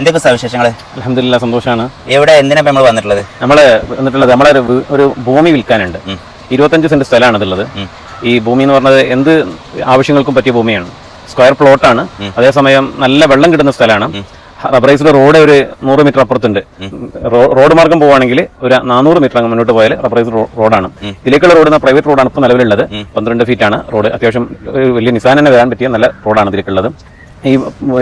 എന്തൊക്കെ സവിശേഷങ്ങൾ അലഹമില്ല സന്തോഷമാണ് എവിടെ എന്തിനാ നമ്മൾ വന്നിട്ടുള്ളത്? നമ്മൾ വന്നിട്ടുള്ളത് നമ്മളെ ഒരു ഭൂമി വിൽക്കാനുണ്ട്. ഇരുപത്തഞ്ച് സെന്റ് സ്ഥലമാണ് ഇതുള്ളത് ഈ ഭൂമി എന്ന് പറഞ്ഞത് എന്ത് ആവശ്യങ്ങൾക്കും പറ്റിയ ഭൂമിയാണ്. സ്ക്വയർ പ്ലോട്ടാണ്. അതേസമയം നല്ല വെള്ളം കിട്ടുന്ന സ്ഥലമാണ്. റബ്ബറൈസിന്റെ റോഡ് ഒരു നൂറ് മീറ്റർ അപ്പുറത്തുണ്ട്. റോഡ് മാർഗം പോവുകയാണെങ്കിൽ ഒരു നാനൂറ് മീറ്റർ അങ്ങ് മുന്നോട്ട് പോയാൽ റബ്ബറൈസ് റോഡാണ്. ഇതിലേക്കുള്ള റോഡ് പ്രൈവറ്റ് റോഡാണ് ഇപ്പോൾ നിലവിലുള്ളത്. പന്ത്രണ്ട് ഫീറ്റ് ആണ്. റോഡ് അത്യാവശ്യം വലിയ നിസാൻ തന്നെ വരാൻ പറ്റിയ നല്ല റോഡാണ് ഇതിലേക്കുള്ളത്. ഈ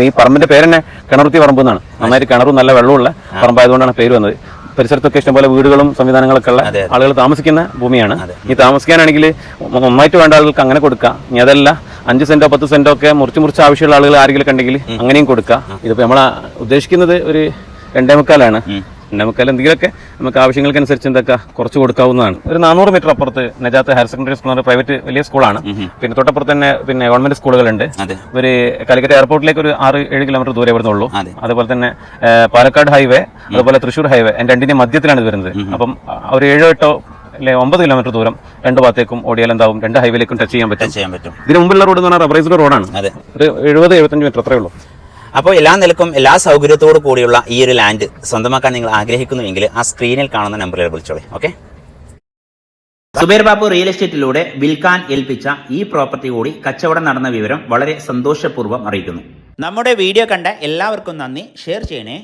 ഈ പറമ്പിന്റെ പേര് തന്നെ കിണറുത്തി പറമ്പ് എന്നാണ്. നന്നായിട്ട് കിണറും നല്ല വെള്ളമുള്ള പറമ്പായതുകൊണ്ടാണ് പേര് വന്നത്. പരിസരത്തൊക്കെ ഇഷ്ടംപോലെ വീടുകളും സംവിധാനങ്ങളൊക്കെ ഉള്ള ആളുകൾ താമസിക്കുന്ന ഭൂമിയാണ്. ഈ താമസിക്കാനാണെങ്കിൽ നന്നായിട്ട് വേണ്ട ആളുകൾക്ക് അങ്ങനെ കൊടുക്കാം. ഇനി അതല്ല അഞ്ച് സെന്റോ പത്ത് സെന്റോ ഒക്കെ മുറിച്ച് മുറിച്ച് ആവശ്യമുള്ള ആളുകൾ ആരെങ്കിലും ഉണ്ടെങ്കിൽ അങ്ങനെയും കൊടുക്കാം. ഇതിപ്പോ നമ്മൾ ഉദ്ദേശിക്കുന്നത് ഒരു രണ്ടേ മുക്കാലാണ് മുക്കാൽ എന്തെങ്കിലുമൊക്കെ നമുക്ക് ആവശ്യങ്ങൾക്കനുസരിച്ച് എന്തൊക്കെ കുറച്ച് കൊടുക്കാവുന്നതാണ്. ഒരു നാനൂറ് മീറ്റർ അപ്പുറത്ത് Najath higher secondary school private വലിയ സ്കൂളാണ്. പിന്നെ തൊട്ടപ്പുറത്ത് തന്നെ പിന്നെ ഗവൺമെന്റ് സ്കൂളുകളുണ്ട്. ഒരു കാലിക്കറ്റ് എയർപോർട്ടിലേക്ക് ഒരു ആറ് ഏഴ് കിലോമീറ്റർ ദൂരെ വരുന്നുള്ളൂ. അതെ. അതുപോലെ തന്നെ പാലക്കാട് ഹൈവേ അതുപോലെ തൃശ്ശൂർ ഹൈവേ രണ്ടിന്റെ മധ്യത്തിലാണ് ഇത് വരുന്നത്. അപ്പം ഒരു ഏഴോ എട്ടോ അല്ലെ ഒമ്പത് കിലോമീറ്റർ ദൂരം രണ്ട് ഭാഗത്തേക്കും ഓടിയാൽ എന്താവും? രണ്ട് ഹൈവേയിലേക്കും ടച്ച് ചെയ്യാൻ പറ്റും. ഇതിന് മുമ്പുള്ള റോഡ് എന്ന് പറഞ്ഞാൽ റബ്ബറൈസ്ഡ് റോഡാണ്. ഒരു എഴുപത് എഴുപത്തഞ്ച് മീറ്റർ അത്രേ ഉള്ളൂ. അപ്പോൾ എല്ലാ നിലക്കും എല്ലാ സൗകര്യത്തോടു കൂടിയുള്ള ഈ ഒരു ലാൻഡ് സ്വന്തമാക്കാൻ നിങ്ങൾ ആഗ്രഹിക്കുന്നുവെങ്കിൽ ആ സ്ക്രീനിൽ കാണുന്ന നമ്പറിൽ വിളിച്ചോളി. ഓക്കെ സുബേർ ബാബു റിയൽ എസ്റ്റേറ്റിലൂടെ വിൽക്കാൻ ഏൽപ്പിച്ച ഈ പ്രോപ്പർട്ടി കൂടി കച്ചവടം നടന്ന വിവരം വളരെ സന്തോഷപൂർവം അറിയിക്കുന്നു. നമ്മുടെ വീഡിയോ കണ്ട എല്ലാവർക്കും നന്ദി. ഷെയർ ചെയ്യണേ.